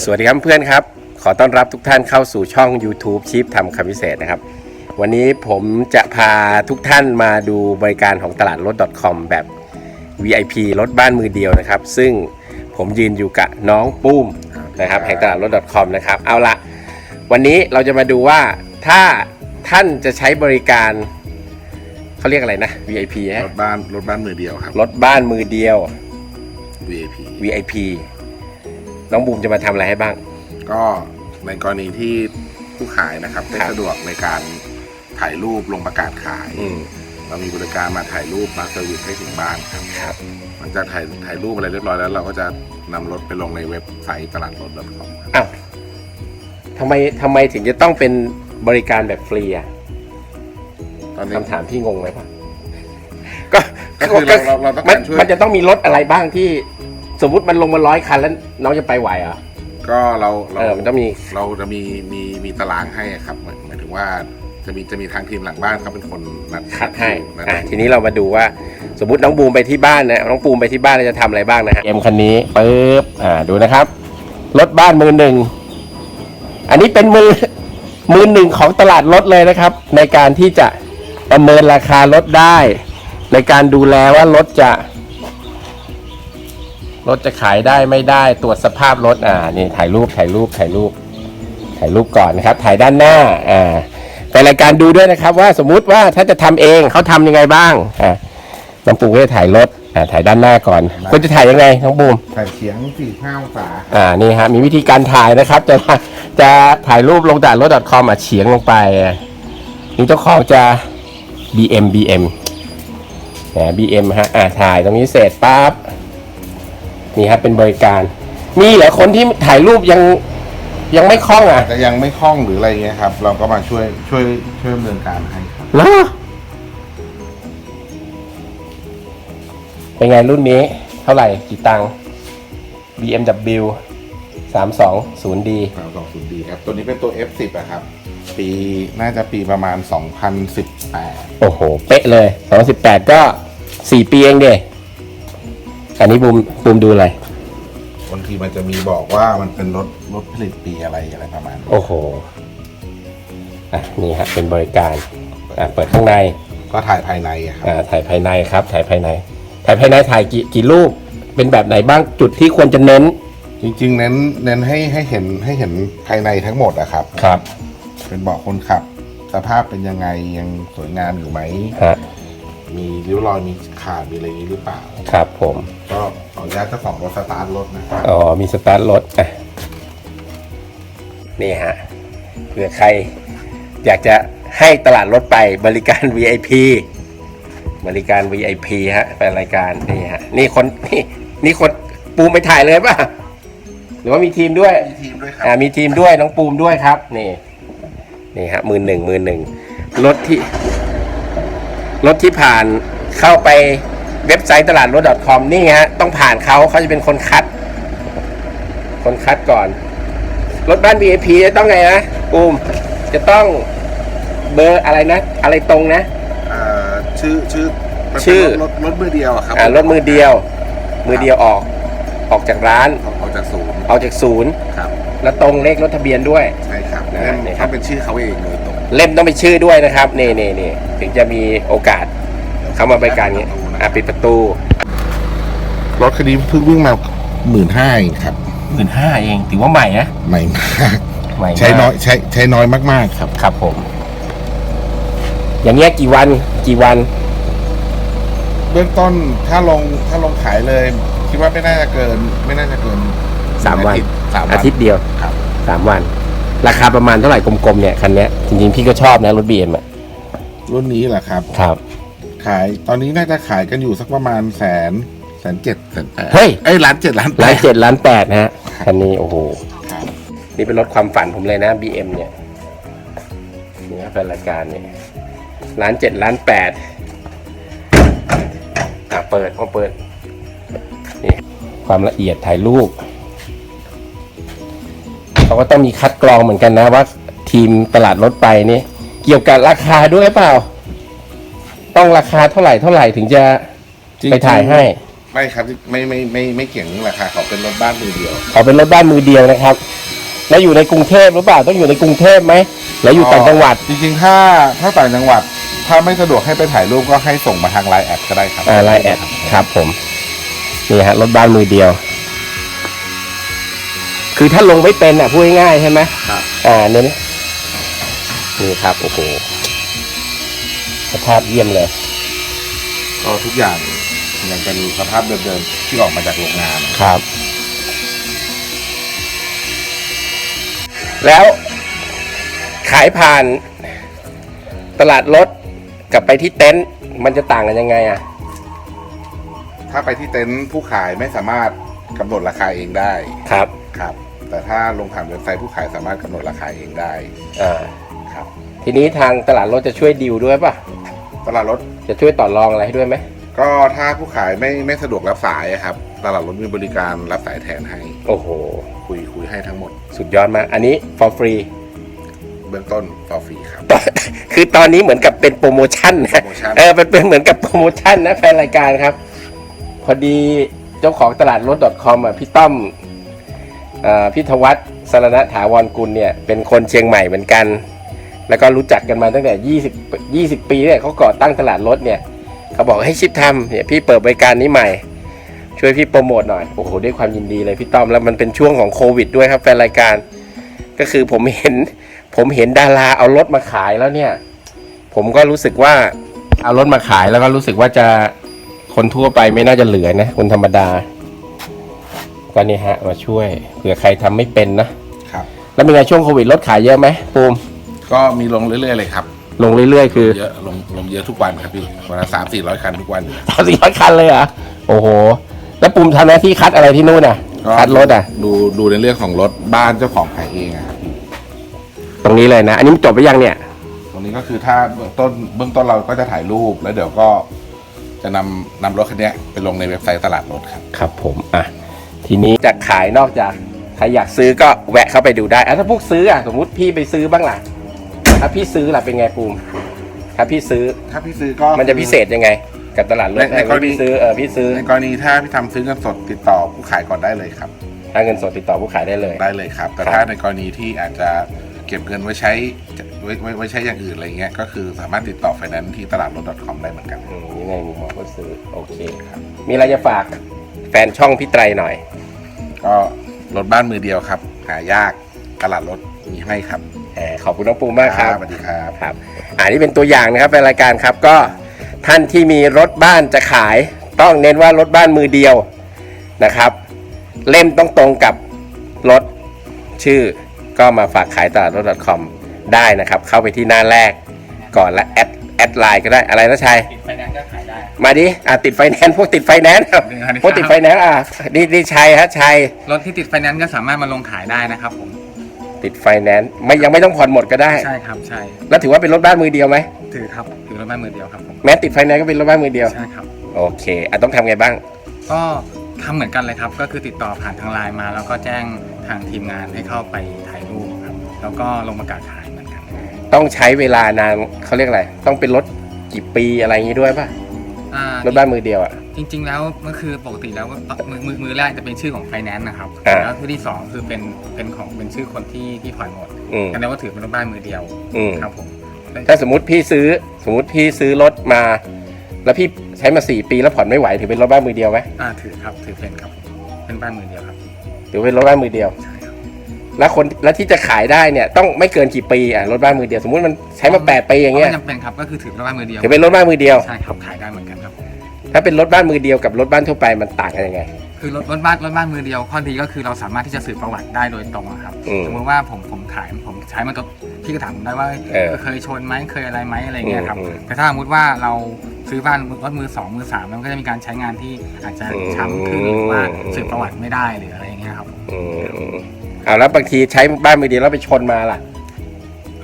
สวัสดีครับเพื่อนครับ ขอต้อนรับทุกท่านเข้าสู่ช่อง YouTube ชิปทำคำพิเศษนะครับ วันนี้ผมจะพาทุกท่านมาดูบริการของตลาดรถ .com แบบ VIP รถบ้านมือเดียวนะครับ ซึ่งผมยืนอยู่กับน้องปุ้มนะครับแห่งตลาดรถ .com นะครับ เอาละวันนี้เราจะมาดูว่าถ้าท่านจะใช้บริการเขาเรียกอะไรนะ VIP ฮะรถบ้านรถบ้านมือเดียวครับ รถบ้านมือเดียว VIP VIP น้องบูมจะมาทำอะไรให้บ้าง ก็ในกรณีที่ผู้ขายนะครับไม่ครับ สะดวกในการถ่ายรูปลงประกาศขาย อืมเรามีบริการมาถ่ายรูปมาเซอร์วิสให้ถึงบ้านครับครับหลังจากถ่ายถ่ายรูปอะไรเรียบร้อยแล้ว เราก็จะนำรถไปลงในเว็บไซต์ตลาดรถ .com ครับอ้าวทำไมทำไมถึงจะต้องเป็นบริการแบบฟรีอะตอนนี้ คำถามพี่งงไหมปะก็ก็คือเราเราเราต้องมันการช่วยมันจะต้องมีรถอะไรบ้างที่ สมมุติมันลงมาร้อยคันแล้วน้องจะไปไหวเหรอ ก็เราเราเออมันต้องมี เราจะมีมีมีตารางให้ครับหมายหมายถึงว่าจะมีจะมีทางทีมหลังบ้านเขาเป็นคนนัดคัดให้นัดอะทีนี้เรามาดูว่าสมมติน้องบูมไปที่บ้านนะน้องบูมไปที่บ้านแล้วจะทำอะไรบ้างนะฮะเอ็มคันนี้ปึ๊บอ่าดูนะครับรถบ้านมือหนึ่งอันนี้เป็นมือ มือหนึ่งของตลาดรถเลยนะครับ ในการที่จะประเมินราคารถได้ ในการดูแลว่ารถจะ รถจะขายได้ไม่ได้ตรวจสภาพรถอ่านี่ถ่ายรูปถ่ายรูปถ่ายรูปถ่ายรูปก่อนนะครับ ถ่ายด้านหน้าอ่าไปรายการดูด้วยนะครับ ว่าสมมุติว่าถ้าจะทำเองเขาทำยังไงบ้างอ่าน้องปูก็จะถ่ายรถอ่าถ่ายด้านหน้าก่อนคุณจะถ่ายยังไงน้องบูมถ่ายเฉียง45องศาครับอ่านี่ฮะมีวิธีการถ่ายนะครับ จะจะถ่ายรูปลงจากรถ .com อะเฉียงลงไปอะนี่เจ้าของจะ BM BM นะ BM ฮะอ่าถ่ายตรงนี้เสร็จปั๊บ นี่ครับเป็นบริการ มีเหรอคนที่ถ่ายรูปยังยังไม่คล่องอะอาจจะยังไม่คล่องหรืออะไรเงี้ยครับ เราก็มาช่วยช่วยช่วยดำเนินการให้ครับเหรอเป็นไงรุ่นนี้ เท่าไหร่กี่ตังค์ BMW 320D สามสองศูนย์ดีครับ ตัวนี้เป็นตัว F10 อะครับ ปีน่าจะปีประมาณ 2018 โอ้โห เป๊ะเลย 2018 ก็ 4 ปีเองเด้ อันนี้บูมบูมดูอะไร บางทีมันจะมีบอกว่ามันเป็นรถรถผลิตปีอะไรอะไรประมาณนี้โอ้โห อะนี่ฮะเป็นบริการอะเปิดข้างในก็ถ่ายภายในอะครับอ่าถ่ายภายในครับ ถ่ายภายใน ถ่ายภายในถ่ายกี่กี่รูป เป็นแบบไหนบ้างจุดที่ควรจะเน้นจริงๆเน้นเน้นให้ให้เห็นให้เห็นภายในทั้งหมดอะครับ ครับเป็นเบาะคนขับ สภาพเป็นยังไงยังสวยงามอยู่ไหม ฮะ มีริ้วรอยมีขาดมีอะไรอย่างนี้หรือเปล่า ครับผม ก็ขออนุญาตเจ้าของรถสตาร์ทรถนะครับอ๋อ มีสตาร์ทรถอะนี่ฮะเผื่อใคร อยากจะให้ตลาดรถไปบริการ VIP บริการ VIP ฮะเป็นรายการนี่ฮะนี่คนนี่นี่คนปูมไปถ่ายเลยป่ะ หรือว่ามีทีมด้วยมีทีมด้วยครัอ่ามีทีมด้วยน้องปูมด้วยครับ นี่ นี่ฮะมือหนึ่งมือหนึ่งรถที่ รถที่ผ่านเข้าไปเว็บไซต์ตลาดรถ .com นี่ฮะ ต้องผ่านเขาเขาจะเป็นคนคัด คนคัดก่อน รถบ้าน VIP จะต้องไงนะปูมจะต้องเบอร์อะไรนะ อะไรตรงนะ อ่าชื่อชื่อมันเป็นชื่อ รถรถมือเดียวอะครับอ่ารถมือเดียว มือเดียวออก ออกจากร้าน ออกออกจากศูนย์ออกจากศูนย์ ครับแล้วตรงเลขรถทะเบียนด้วย ใช่ครับ นะเล่มนี่ครับเขาเป็นชื่อเขาเองโดยตรงเล่มต้องเป็นชื่อด้วยนะครับนี่นี่นี่ถึงจะมีโอกาสเข้ามาบริการเงี้ยอะปิดประตูรถคันนี้เพิ่งวิ่งมาหมื่นห้าครับ หมื่นห้าเองถือว่าใหม่นะใหม่มาก ใหม่มากใช้น้อยใช้ใช้น้อยมากๆครับ ครับผม อย่างเงี้ยกี่วันกี่วัน เบื้องต้นถ้าลงถ้าลงขายเลย คิดว่าไม่น่าจะเกิน ไม่น่าจะเกินสามวันอทิตย์สามวันอาทิตย์เดียวครับ สามวัน ราคาประมาณเท่าไหร่กลมๆเนี่ยคันเนี้ยจริงๆพี่ก็ชอบนะรถบีเอ็มอะรุ่นนี้แหละครับ ครับ ขายตอนนี้น่าจะขายกันอยู่สักประมาณแสนแสนเจ็ดแสนแปดเฮ้ยเอ้ยล้านเจ็ดล้านแปล้านด เจ็ดล้านแปดนะฮะคันนี้โอ้โหครับ นี่เป็นรถความฝันผมเลยนะ BM เนี่ยนี่ครับเป็นรายการเนี่ยล้านเจ็ดล้านแปดอะเปิดเอาเปิดนี่ความละเอียดถ่ายรูป เขาก็ต้องมีคัดกรองเหมือนกันนะว่าทีมตลาดรถไปนี่เกี่ยวกับราคาด้วยเปล่า ต้องราคาเท่าไหร่เท่าไหร่ถึงจะจริงๆ ไปถ่ายให้ไม่ครับไม่ไม่ไม่ไม่เกี่ยงราคาเขาเป็นรถบ้านมือเดียว ขอเป็นรถบ้านมือเดียวนะครับ แล้วอยู่ในกรุงเทพหรือเปล่าต้องอยู่ในกรุงเทพไหมแล้วอยู่ต่างจังหวัด จริงๆ ถ้าถ้าต่างจังหวัด ถ้าไม่สะดวกให้ไปถ่ายรูปก็ให้ส่งมาทางไลน์แอดก็ได้ครับ อ่าไลน์แอดครับผม นี่ฮะรถบ้านมือเดียว คือถ้าลงไม่เป็นอะพูดง่ายๆใช่ไหมครับ อ่าเนี่ยนะนี่ครับโอ้โหสภาพเยี่ยมเลย ก็ทุกอย่างยังเป็นสภาพเดิมๆที่ออกมาจากโรงงาน ครับ แล้วขายผ่านตลาดรถกับไปที่เต็นท์มันจะต่างกันยังไงอะ ถ้าไปที่เต็นท์ผู้ขายไม่สามารถกำหนดราคาเองได้ครับ ครับ แต่ถ้าลงผ่านเว็บไซต์ผู้ขายสามารถกำหนดราคาเองได้อ่าครับ ทีนี้ทางตลาดรถจะช่วยดิวด้วยป่ะ ตลาดรถจะช่วยต่อรองอะไรให้ด้วยไหมก็ถ้าผู้ขายไม่ไม่สะดวกรับสายอะครับ ตลาดรถมีบริการรับสายแทนให้ โอ้โห คุยคุยให้ทั้งหมด สุดยอดมาก อันนี้ for free เบื้องต้นฟอฟรีครับตอนคือตอนนี้เหมือนกับเป็นโปรโมชั่นนะโปรโมชั่น เออเป็นเป็นเหมือนกับโปรโมชั่นนะแฟนรายการครับ พอดีเจ้าของตลาดรถ .com อะพี่ต้อมอ่า พี่ธวัฒน์สรณะถาวรกุลเนี่ยเป็นคนเชียงใหม่เหมือนกัน แล้วก็รู้จักกันมาตั้งแต่ 20 20 ปีเนี่ยเขาก่อตั้งตลาดรถเนี่ยเขาบอกให้ชิปทำเนี่ยพี่เปิดบริการนี้ใหม่ ช่วยพี่โปรโมทหน่อยโอ้โหด้วยความยินดีเลยพี่ต้อมแล้วมันเป็นช่วงของโควิดด้วยครับแฟนรายการ ก็คือผมเห็นผมเห็นดาราเอารถมาขายแล้วเนี่ย ผมก็รู้สึกว่าเอารถมาขายแล้วก็รู้สึกว่าจะคนทั่วไปไม่น่าจะเหลือนะคนธรรมดา ก็นี่ฮะมาช่วยเผื่อใครทำไม่เป็นนะครับ แล้วเป็นไงช่วงโควิดรถขายเยอะไหมปูมก็มีลงเรื่อยๆเลยครับ ลงเรื่อยๆ คือเยอะลงลงเยอะทุกวันครับพี่วันละสามสี่ร้อยคันทุกวันสามสี่ร้อยคันเลยเหรอะโอ้โห แล้วปูมทำหน้าที่คัดอะไรที่นู่นอะก็คัดรถอะดูดูในเรื่องของรถบ้านเจ้าของขายเองอะครับพี่ตรงนี้เลยนะ อันนี้มันจบไปยังเนี่ยตรงนี้ก็คือถ้าเบื้องต้นเบื้องต้นเราก็จะถ่ายรูปแล้วเดี๋ยวก็จะนำนำรถคันเนี้ยไปลงในเว็บไซต์ตลาดรถครับ ครับผมอะ ทีนี้จะขายนอกจากใครอยากซื้อก็แวะเข้าไปดูได้อะถ้าพวกซื้ออะสมมุติพี่ไปซื้อบ้างล่ะถ้าพี่ซื้อล่ะเป็นไงปูมถ้าพี่ซื้อถ้าพี่ซื้อก็มันจะพิเศษยังไง กับตลาดรถในในกรณีพี่ซื้อเออพี่ซื้อในกรณีถ้าพี่ทำซื้อเงินสดติดต่อผู้ขายก่อนได้เลยครับถ้าเงินสดติดต่อผู้ขายได้เลยได้เลยครับ แต่ครับถ้าในกรณีที่อาจจะเก็บเงินไว้ใช้ไว้ไว้ไว้ใช้อย่างอื่นอะไรเงี้ยก็คือสามารถติดต่อไฟแนนซ์ที่ตลาดรถ .com ได้เหมือนกันอืมนี่ไงมุมมองคนซื้อโอเคครับมีอะไรจะฝาก แฟนช่องพี่ไตรหน่อย ก็รถบ้านมือเดียวครับ หายากตลาดรถมีให้ครับแหมขอบคุณน้องปูมากครับสวัสดีครับ ครับอันนี้เป็นตัวอย่างนะครับเป็นรายการครับก็ท่านที่มีรถบ้านจะขาย ต้องเน้นว่ารถบ้านมือเดียวนะครับ เล่มต้องตรงกับรถชื่อ ก็มาฝากขายตลาดรถ .com ได้นะครับ เข้าไปที่หน้าแรกก่อนและแอดแอ ดไลน์ก็ได้อะไรนะชัย ติดไฟแนนซ์ก็ขายได้ มาดิอะติดไฟแนนซ์พวกติดไฟแนนซ์ครับ พวกติดไฟแนนซ์อะนี่นี่ชัยฮะชัยรถที่ติดไฟแนนซ์ก็สามารถมาลงขายได้นะครับผมติดไฟแนนซ์ไม่ยังไม่ต้องผ่อนหมดก็ได้ ใช่ครับใช่แล้วถือว่าเป็นรถบ้านมือเดียวไหมถือครับถือรถบ้านมือเดียวครับผมแม้ติดไฟแนนซ์ก็เป็นรถบ้านมือเดียว ใช่ครับ โอเคอะต้องทำไงบ้าง ก็ทำเหมือนกันเลยครับ ก็คือติดต่อผ่านทางไลน์มา แล้วก็แจ้งทางทีมงานให้เข้าไปถ่ายรูปครับ แล้วก็ลงประกาศขายเหมือนกัน ต้องใช้เวลานานเขาเรียกอะไร ต้องเป็นรถกี่ปีอะไรอย่างนี้ด้วยป่ะ อ่ารถบ้านมือเดียวอะ จริง ๆ แล้วก็คือปกติแล้วก็มือมือมือแรกจะเป็นชื่อของไฟแนนซ์นะครับอ่าแล้วคือที่สองคือเป็นเป็นของเป็นชื่อคนที่ที่ผ่อนหมดอืม กันแล้วก็ถือเป็นรถบ้านมือเดียวอืม ครับผมแล้วถ้าสมมติพี่ซื้อ สมมติพี่ซื้อรถมา แล้วพี่ใช้มาสี่ปีแล้วผ่อนไม่ไหวถือเป็นรถบ้านมือเดียวไหมอ่าถือครับถือเป็นครับเป็นบ้านมือเดียวครับ ถือเป็นรถบ้านมือเดียว ใช่ครับ แล้วคนแล้วที่จะขายได้เนี่ยต้องไม่เกินกี่ปีอะรถบ้านมือเดียวสมมติมันใช้มาแปดปีอย่างเงี้ยไม่จำเป็นครับก็คือถือรถบ้านมือเดียวถือเป็นรถบ้านมือเดียวใช่ครับขายได้เหมือนกันครับ ถ้าเป็นรถบ้านมือเดียวกับรถบ้านทั่วไปมันต่างกันยังไง คือรถรถบ้านรถบ้านมือเดียวข้อดีก็คือเราสามารถที่จะสืบประวัติได้โดยตรงอะครับอืมสมมติว่าผมผมขายผมใช้มาตัวพี่ก็ถามผมได้ว่าเออเคยชนไหมเคยอะไรไหมอะไรเงี้ยครับ อืมอืมแต่ถ้าสมมติว่าเราซื้อบ้านรถมือสองมือสามมันก็จะมีการใช้งานที่อาจจะอืมช้ำขึ้นหรือว่าสืบประวัติไม่ได้หรืออะไรเงี้ยครับ อืมอืม เอาแล้วบางทีใช้บ้านมือเดียวแล้วไปชนมาล่ะ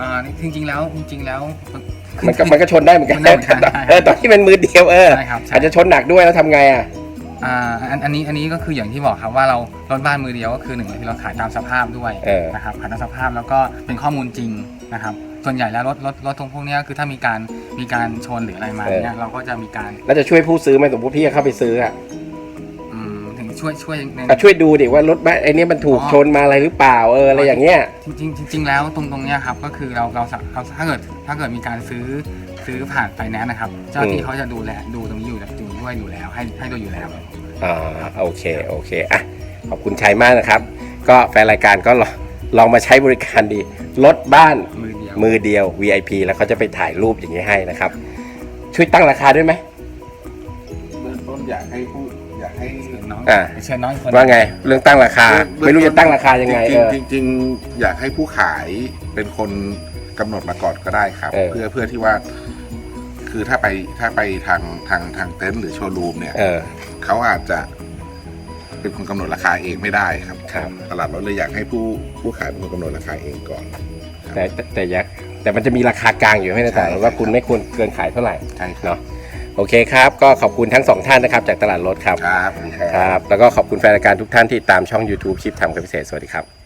อ่าจริงๆแล้วจริงๆแล้ว มันก็มันก็ชนได้เหมือนกันมันได้เหมือนกันใช่เออตอนที่เป็นมือเดียวเออใช่ครับใช่ อาจจะชนหนักด้วยแล้วทำไงอะ อ่าอันอันนี้อันนี้ก็คืออย่างที่บอกครับว่าเรารถบ้านมือเดียวก็คือหนึ่งเลยที่เราขายตามสภาพด้วยเออ นะครับขายตามสภาพแล้วก็เป็นข้อมูลจริงนะครับส่วนใหญ่แล้วรถรถรถตรงพวกเนี้ยคือถ้ามีการมีการชนหรืออะไรมาเนี่ยเราก็จะมีการแล้วจะช่วยผู้ซื้อไหมสมมติพี่จะเข้าไปซื้ออะ ช่วยช่วยในอะช่วยดูดิว่ารถบ้านไอ้นี่มันถูกอ๋อชนมาอะไรหรือเปล่าเอออะไรอย่างเงี้ย จริงๆจริง ๆ แล้วตรงตรงเนี้ยครับก็คือเราเราสาเราถ้าเกิดถ้าเกิดมีการซื้อซื้อผ่านไฟแนนซ์นะครับ เจ้าหน้าที่เขาจะดูแลดูตรงนี้อยู่แล้วดูด้วยอยู่แล้ว ให้ให้ดูอยู่แล้ว อ่าโอเคโอเคอะขอบคุณชัยมากนะครับ ก็แฟนรายการก็ลองลองมาใช้บริการดีรถบ้านมือเดียวมือเดียว VIP แล้วเขาจะไปถ่ายรูปอย่างนี้ให้นะครับ ช่วยตั้งราคาด้วยไหม เบื้องต้นอยากให้ผู้อยากให้ น้องอ่าเชิญน้องอีกคนว่าไง เรื่องตั้งราคา ไม่รู้จะตั้งราคายังไงจเอริงอๆจริงๆอยากให้ผู้ขายเป็นคนกำหนดมาก่อนก็ได้ครับ เออ เพื่อเพื่อที่ว่า คือถ้าไปถ้าไปทางทางทางเต็นท์หรือโชว์รูมเนี่ย เออ เขาอาจจะเป็นคนกำหนดราคาเองไม่ได้ครับ ครับ ตลาดรถเลยอยากให้ผู้ผู้ขายเป็นคนกำหนดราคาเองก่อน แต่แต่แต่อยักแต่มันจะมีราคากลางอยู่ให้นะแต่ใช่ว่าคุณไม่ควรเกินขายเท่าไหร่ใช่ครับ เนาะ โอเคครับ ก็ขอบคุณทั้งสองท่านนะครับ จากตลาดรถครับครับสวัสดีครับ ครับ แล้วก็ขอบคุณแฟนรายการทุกท่านที่ตามช่อง YouTube ชิปทำกับพิเศษสวัสดีครับ